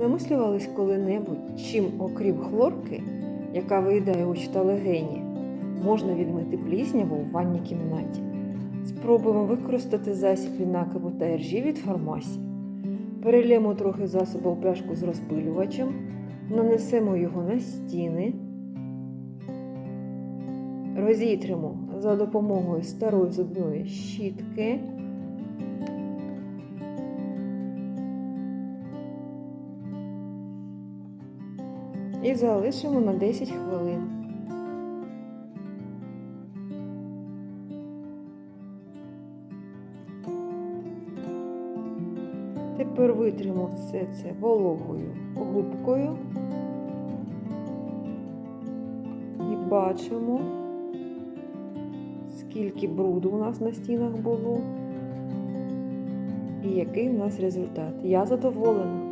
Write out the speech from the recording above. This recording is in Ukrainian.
Замислювались коли-небудь, чим, окрім хлорки, яка виїдає очі та легені, можна відмити плісняву у ванній кімнаті. Спробуємо використати засіб від та іржі від фармасі. Перельємо трохи засобу у пляшку з розпилювачем, нанесемо його на стіни, розітримо за допомогою старої зубної щітки. І залишимо на 10 хвилин. Тепер витримо все це вологою губкою і бачимо, скільки бруду у нас на стінах було і який у нас результат. Я задоволена.